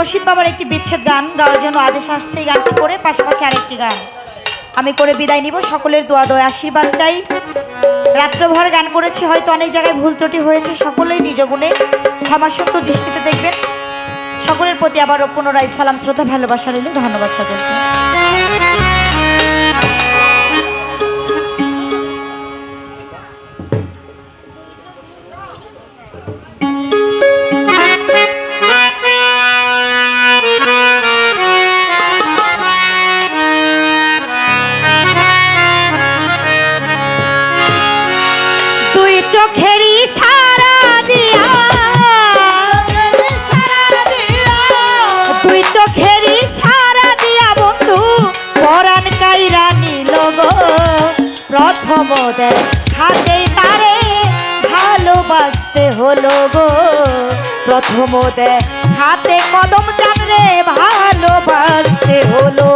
রশিদ বাবার একটি বিচ্ছেদ গান গাওয়ার জন্য আদেশ আসছে এই গানটি করে, পাশাপাশি আরেকটি গান। আমি করে বিদায় নিব, সকলের দোয়া দোয়, আশীর্বাদ চাই। রাত্রভর গান করেছি, হয়তো অনেক জায়গায় ভুল ত্রুটি হয়েছে, সকলেই নিজ গুণে ক্ষমাসত্য দৃষ্টিতে দেখবেন। সকলের প্রতি আবারও পুনরায় সালাম শ্রোতা ভালোবাসা রইল। ধন্যবাদ সকলকে। অবদার হাতে তারে ভালোবাসতে হলো গো। প্রথম দেয় হাতে কদম চাপড়ে ভালোবাসতে হলো।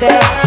there.